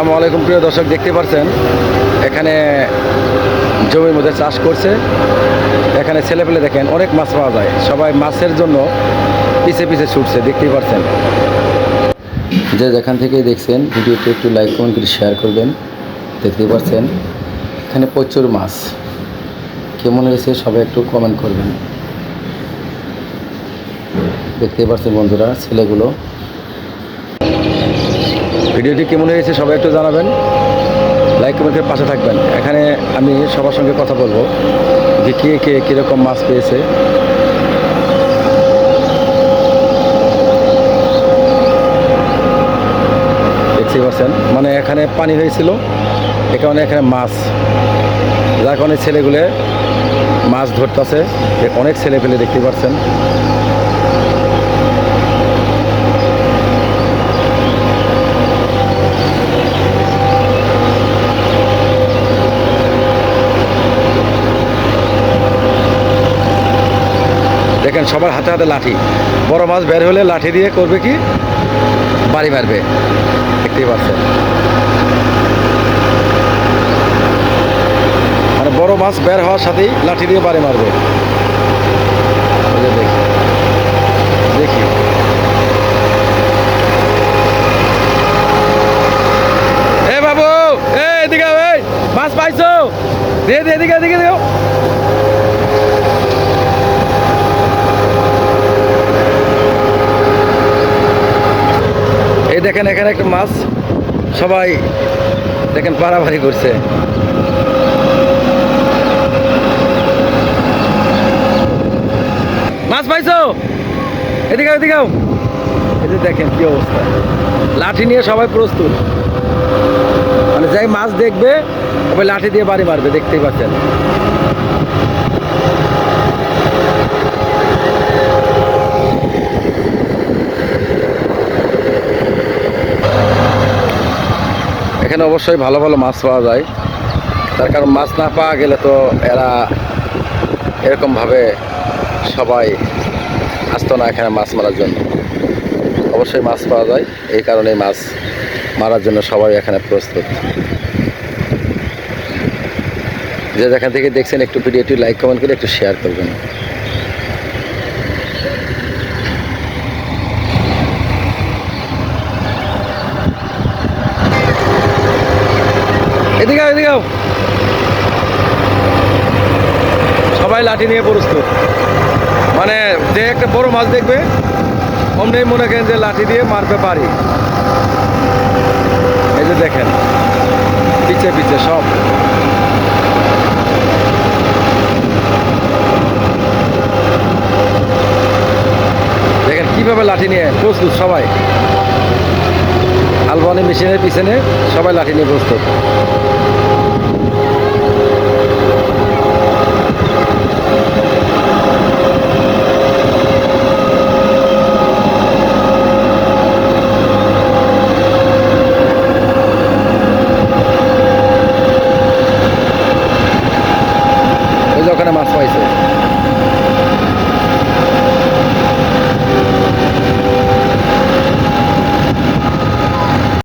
আসসালামু আলাইকুম, প্রিয় দর্শক, দেখতে পাচ্ছেন এখানে জমির মধ্যে চাষ করছে। এখানে ছেলেপেলে দেখেন, অনেক মাছ পাওয়া যায়। সবাই মাছের জন্য পিছে পিছে ছুটছে, দেখতেই পাচ্ছেন যে যেখান থেকে দেখছেন ভিডিওটি একটু লাইক কমেন্ট করে শেয়ার করবেন। দেখতেই পাচ্ছেন এখানে প্রচুর মাছ। কেমন হয়েছে, সবাই একটু কমেন্ট করবেন। দেখতেই পাচ্ছেন বন্ধুরা, ছেলেগুলো ভিডিওটি কেমন হয়েছে সবাই একটু জানাবেন। লাইক কমেন্টের পাশে থাকবেন। এখানে আমি সবার সঙ্গে কথা বলব যে কে কে কীরকম মাছ পেয়েছে। দেখতে পাচ্ছেন? মানে এখানে পানি হয়েছিল, এ কারণে এখানে মাছ। যার কারণে ছেলেগুলো মাছ ধরতেছে অনেক ছেলে পেলে দেখতে পাচ্ছেন। দেখেন সবার হাতে হাতে লাঠি। বড় মাছ বের হলে লাঠি দিয়ে করবে কি? বাড়ি মারবে। দেখতেই পাচ্ছেন। মানে বড় মাছ বের হওয়ার সাথেই লাঠি দিয়ে বাড়ি মারবে। দেখি। দেখি। এ বাবু এদিকে মাছ পাইছো? দিয়ে দিয়ে এদিকে এদিকে দিও এই দেখেন, এখানে একটা মাছ সবাই দেখেন পাড়াপাড়ি করছে। মাছ পাইছো? এদিকে এদিকে আও। এই যে দেখেন কি অবস্থা। লাঠি নিয়ে সবাই প্রস্তুত। মানে যাই মাছ দেখবে, ওই লাঠি দিয়ে বাড়ি মারবে, দেখতেই পাচ্ছেন। এখানে অবশ্যই ভালো ভালো মাছ পাওয়া যায়। তার কারণ মাছ না পাওয়া গেলে তো এরা এরকমভাবে সবাই আসতো না এখানে মাছ মারার জন্য। অবশ্যই মাছ পাওয়া যায়। এই কারণেই মাছ মারার জন্য সবাই এখানে প্রস্তুত। যে যেখান থেকে দেখছেন, একটু ভিডিওটি লাইক কমেন্ট করে একটু শেয়ার করবেন। এদিকে এদিকে। সবাই লাঠি নিয়ে প্রস্তুত। মানে যে একটা বড় মাছ দেখবে অমনি মনে করেন যে লাঠি দিয়ে মারবে পারি এই যে দেখেন, পিছে পিছে সব। দেখেন কীভাবে লাঠি নিয়ে প্রস্তুত সবাই। আলবানি মেশিনের পিছনে সবাই লাঠি নিয়ে প্রস্তুত।